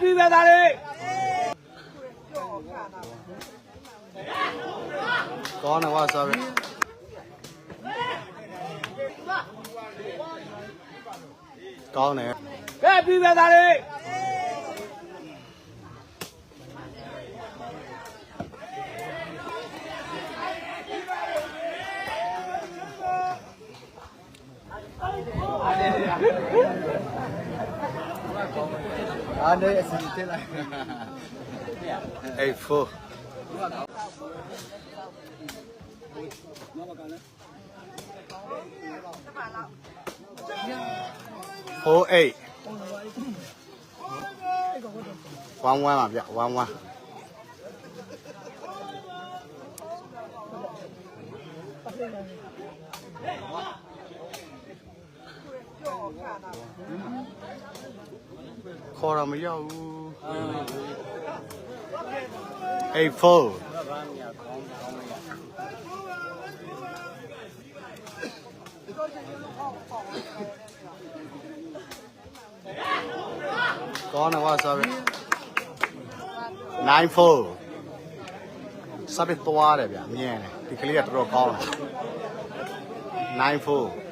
ပြီးပဲသားလေးကောင်းတယ်ကွာစားပြီကောင်းတယ်ကဲပြီးပဲသားလေး အားနေအစီအစဉ်လိုက်အေးဖိုးဖိုးအိတ်ဝမ်းဝမ်းပါဗျဝမ်းဝမ်း ခေါ်တော့မရောက်ဘူးအေးဖိုးကောင်းတယ်ကွာစားပြီ9 4စားပြီသွားတယ်ဗျအမြင်တယ်ဒီကလေးကတော်တော်ကောင်းတယ်9 4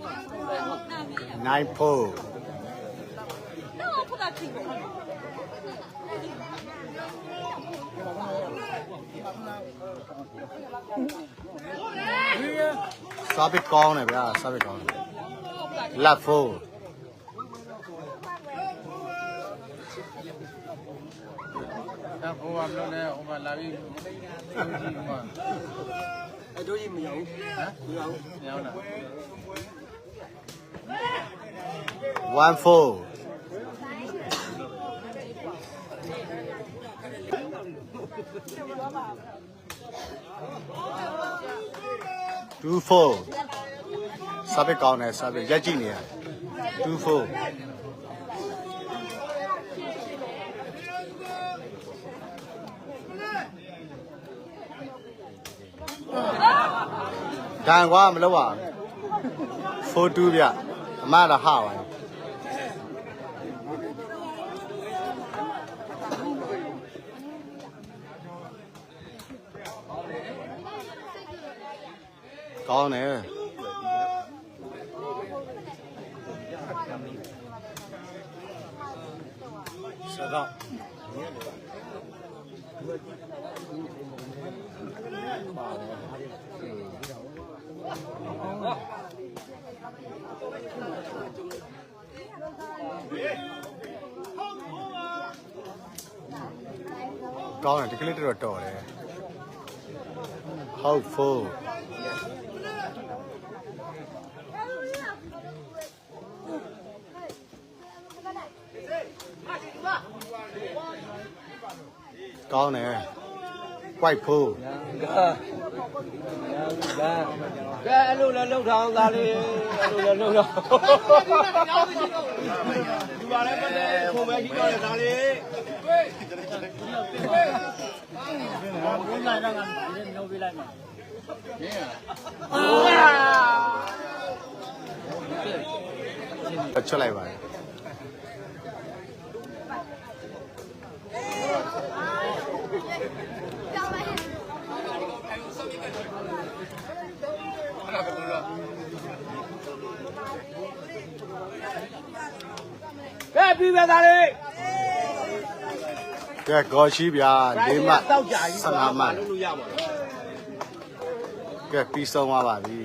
four nine 9 four စားပစ်ကောင်းတယ်ဗျာစားပစ်ကောင်းတယ်လက်ဖိုးဒါဘိုးကမလို့လဲဟိုမှာလာပြီး အတို့ကြီးမရဘူးဟမ်မရဘူးမရဘူးလား one four two four စားပစ်ကောင်းတယ်စားပစ်ရက်ကြည့်နေရတယ် two four ဒန်ကွာမလုပ်ပါဘူး4 2ဗျအမရဟပါရောကောင်းတယ်ဆက်တော့ ကောင်းတယ်ဒီကလေးတော်တော်တော်တယ်ဟုတ်ဖို့ကောင်းတယ် white ဖို့ကဲအဲ့လိုလဲလှုပ်ထောင်းသားလေးအဲ့လိုလဲလှုပ်ထောင်းဒီပါလဲမတဲ့ခုံပဲကြီးတော့သားလေး ချွတ်လိုက်ပါတယ်ကဲပြီးပဲသားလေး ကဲကော်ရှိဗျာ၄မှတ်တောက်ကြကြီး15မှတ်လုပ်လို့ရပါလားကဲပြီးဆုံးသွားပါပြီ